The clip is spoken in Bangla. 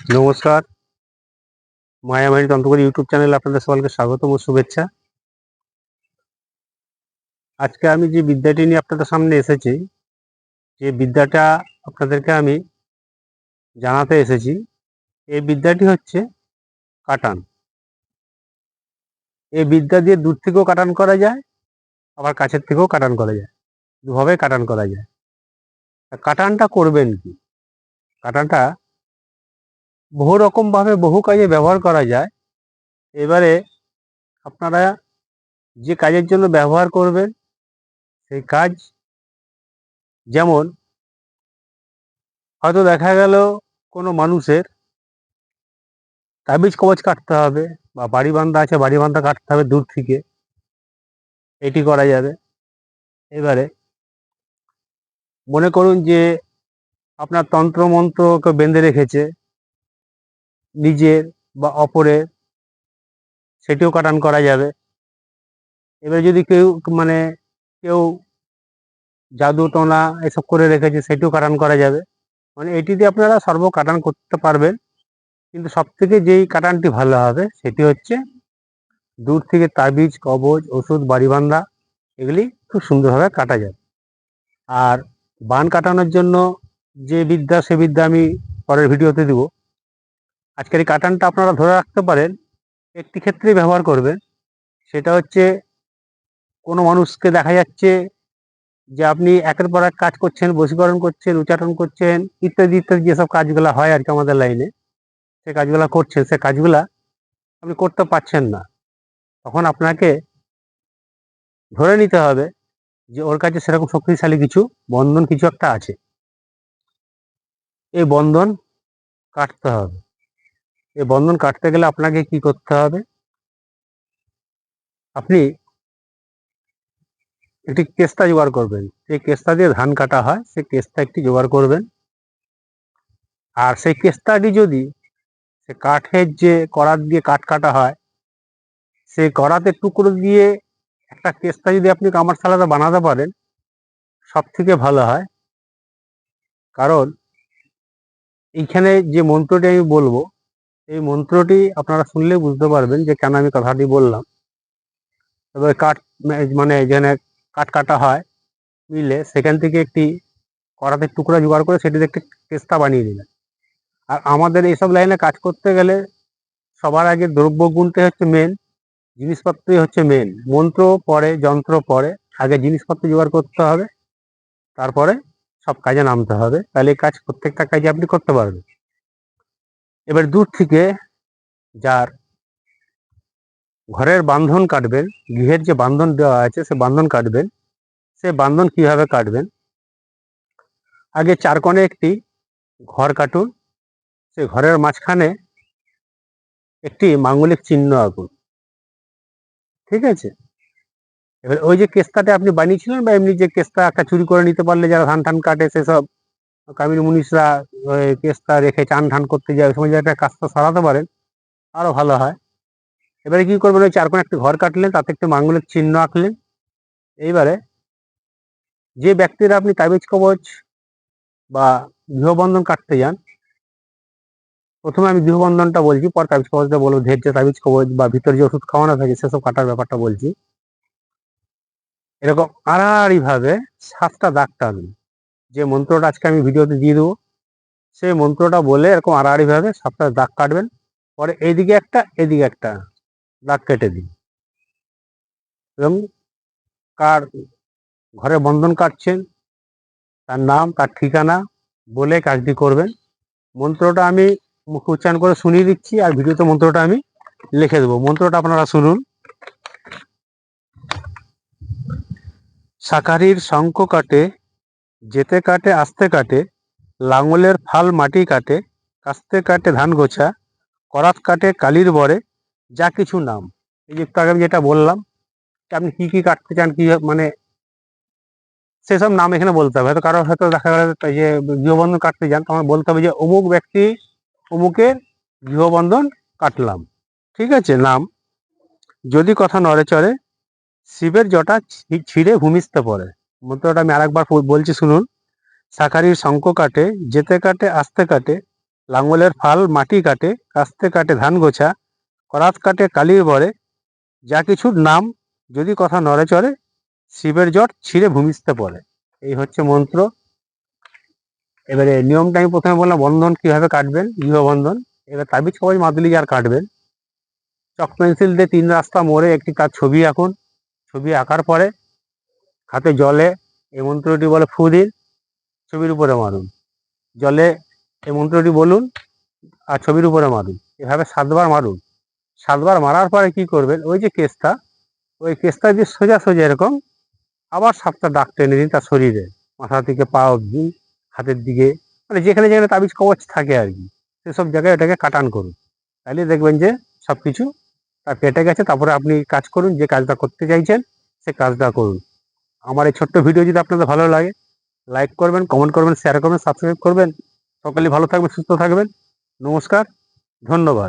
নমস্কার। মায়ামারি তন্ত্রকরী ইউটিউব চ্যানেলে আপনাদের সকলকে স্বাগত ও শুভেচ্ছা। আজকে আমি যে বিদ্যাটি নিয়ে আপনাদের সামনে এসেছি, যে বিদ্যাটা আপনাদেরকে আমি জানাতে এসেছি, এই বিদ্যাটি হচ্ছে কাটান। এই বিদ্যা দিয়ে দূর থেকেও কাটান করা যায়, আবার কাছের থেকেও কাটান করা যায়। দুভাবে কাটান করা যায়। কাটানটা করবেন কি? কাটানটা বহু রকম ভাবে বহু কাজে ব্যবহার করা যায়। এবারে আপনারা যে কাজের জন্য ব্যবহার করবেন, সেই কাজ যেমন হয়তো দেখা গেল কোনো মানুষের তাবিজ কবচ কাটতে হবে বা বাড়ি বান্ধা আছে, বাড়ি বান্ধা কাটতে হবে দূর থেকে। এটি করা যাবে। এবারে মনে করুন যে আপনার তন্ত্র মন্ত্রকে বেঁধে রেখেছে নিজের বা অপরের, সেটিও কাটান করা যাবে। এবার যদি কেউ মানে কেউ জাদু, টোনা এসব করে রেখেছে, সেটিও কাটান করা যাবে। মানে এটি দিয়ে আপনারা সর্ব কাটান করতে পারবেন। কিন্তু সব থেকে যেই কাটানটি ভালো হবে, সেটি হচ্ছে দূর থেকে তাবিজ, কবজ, ওষুধ বাড়িবান্ধা এগুলি খুব সুন্দরভাবে কাটা যাবে আর বান কাটানোর জন্য যে বিদ্যা, সে বিদ্যা আমি পরের ভিডিওতে দিব। আজকের এই কাটানটা আপনারা ধরে রাখতে পারেন, একটি ক্ষেত্রেই ব্যবহার করবেন। সেটা হচ্ছে, কোনো মানুষকে দেখা যাচ্ছে যে আপনি একের পর এক কাজ করছেন, বশীকরণ করছেন উচ্চারণ করছেন, ইত্যাদি ইত্যাদি যেসব কাজগুলো হয় আর কি আমাদের লাইনে, সে কাজগুলো করছেন, সে কাজগুলা আপনি করতে পারছেন না। তখন আপনাকে ধরে নিতে হবে যে ওর কাছে সেরকম শক্তিশালী কিছু, বন্ধন কিছু একটা আছে। এই বন্ধন কাটতে হবে। এই বন্ধন কাটতে গেলে আপনাকে কি করতে হবে? আপনি একটি কেস্তা জোগাড় করবেন। সেই কেস্তা দিয়ে ধান কাটা হয়, সেই কেস্তা একটি জোগাড় করবেন। আর সেই কেস্তাটি যদি সে কাঠের যে করাত দিয়ে কাঠ কাটা হয়, সেই করাতের টুকরো দিয়ে একটা কেস্তা যদি আপনি কামার সালাদা বানাতে পারেন সব থেকে ভালো হয়। কারণ এইখানে যে মন্ত্রটি আমি বলব এই মন্ত্রটি আপনারা শুনলে বুঝতে পারবেন যে কেন আমি কথাটি বললাম। তবে কাঠ মানে যেখানে কাঠ কাটা হয়, মিলে সেখান থেকে একটি করাতের টুকরা জোগাড় করে সেটিতে একটি তেস্তা বানিয়ে দিলেন। আর আমাদের এইসব লাইনে কাজ করতে গেলে সবার আগে দ্রব্য গুণতে হচ্ছে মেন জিনিসপত্রই হচ্ছে মেন মন্ত্র পরে, যন্ত্র পরে, আগে জিনিসপত্র জোগাড় করতে হবে, তারপরে সব কাজে নামতে হবে। তাহলে কাজ প্রত্যেকটা কাজে আপনি করতে পারবেন। এবার দূর থেকে যার ঘরের বান্ধন কাটবেন, গৃহের যে বান্ধন দেওয়া আছে সে বান্ধন কাটবেন। সে বান্ধন কীভাবে কাটবেন? আগে চার কোণে একটি ঘর কাটুন, সে ঘরের মাঝখানে একটি মাঙ্গলিক চিহ্ন আঁকুন। ঠিক আছে? এবার ওই যে কেস্তাটা আপনি বানিয়েছিলেন বা এমনি যে কেস্তা একটা চুরি করে নিতে পারলে যারা ধান টান কাটে সেসব কামিনী মুনিশরা কেস্তা রেখে চান ধান করতে যায় সময় একটা কাজটা সরাতে পারেন আরও ভালো হয়। এবারে কি করবেন, ওই চার কোণে একটি ঘর কাটলেন, তাতে একটু মাঙ্গলিক চিহ্ন আঁকলেন। এইবারে যে ব্যক্তিরা আপনি তাবিজ, কবচ বা গৃহবন্ধন কাটতে যান, প্রথমে আমি গৃহবন্ধনটা বলছি, পর তাবিজ, কবচটা বলব, ধের যে তাবিজ, কবচ বা ভিতরে যে ওষুধ খাওয়ানো থাকে সেসব কাটার ব্যাপারটা বলছি। এরকম আড়াআড়িভাবে সাতটা দাগ টানবেন যে মন্ত্রটা আজকে আমি ভিডিওতে দিয়ে দেবো, সেই মন্ত্রটা বলে এরকম আড়াআড়িভাবে ভাবে দাগ কাটবেন। পরে এইদিকে একটা এদিকে একটা দাগ কেটে দিন। এবং কার ঘরে বন্ধন কাটছেন, তার নাম, তার ঠিকানা বলে কাজটি করবেন। মন্ত্রটা আমি মুখ উচ্চারণ করে শুনিয়ে দিচ্ছি, আর ভিডিওতে মন্ত্রটা আমি লিখে দেবো। মন্ত্রটা আপনারা শুনুন। শাকারির শঙ্খ কাটে যেতে কাটে, আস্তে কাটে, লাঙলের ফাল মাটি কাটে, কাস্তে কাটে ধান গোছা, করাত কাটে, কালির বরে, যা কিছু নাম। এই যে একটু আগে আমি যেটা বললাম আপনি কি কি কাটতে চান, কি মানে সেসব নাম এখানে বলতে হবে। হয়তো কারোর হয়তো দেখা গেল যে গৃহবন্ধন কাটতে যান, তখন বলতে হবে যে, অমুক ব্যক্তি অমুকের গৃহবন্ধন কাটলাম। ঠিক আছে, নাম। যদি কথা নড়ে চড়ে, শিবের জটা ছিঁড়ে ভূমিষ্ঠে পড়ে। মন্ত্রটা আমি আরেকবার বলছি শুনুন। শাকারির শঙ্খ কাটে, যেতে কাটে, আস্তে কাটে লাঙ্গলের ফাল মাটি কাটে, কাস্তে কাটে ধান গোছা, করাত কাটে কালির বরে, যা কিছুর নাম যদি কথা নড়ে চড়ে, শিবের জট ছিঁড়ে ভূমিষ্ঠে পড়ে। এই হচ্ছে মন্ত্র। এবারে নিয়মটা আমি প্রথমে বললাম, বন্ধন কীভাবে কাটবেন? গৃহবন্ধন। এবার তাবিজ কবজ মাদুলি আর কাটবেন? চক পেন্সিল দিয়ে তিন রাস্তা মোড়ে একটি তার ছবি আঁকুন। ছবি আঁকার পরে হাতে জলে এই মন্ত্রটি বলে ফু দিন ছবির উপরে মারুন। জলে এই মন্ত্রটি বলুন আর ছবির উপরে মারুন। এভাবে সাতবার মারুন। সাতবার মারার পরে কি করবেন? ওই যে কেসটা, ওই কেসটা দিয়ে সোজা সোজা এরকম, আবার সাতটা ডাক টেনে দিন তার শরীরে, মাথা থেকে পা অবধি, হাতের দিকে। মানে যেখানে যেখানে তাবিজ কবচ থাকে আর কি, সেসব জায়গায় ওটাকে কাটান করুন। তাহলে দেখবেন যে সব কিছু তার কেটে গেছে, তারপরে আপনি কাজ করুন, যে কাজটা করতে চাইছেন, সে কাজটা করুন। আমার এই ছোট্ট ভিডিও যদি আপনাদের ভালো লাগে লাইক করবেন কমেন্ট করবেন শেয়ার করবেন সাবস্ক্রাইব করবেন। সকলেই ভালো থাকবেন, সুস্থ থাকবেন। নমস্কার, ধন্যবাদ।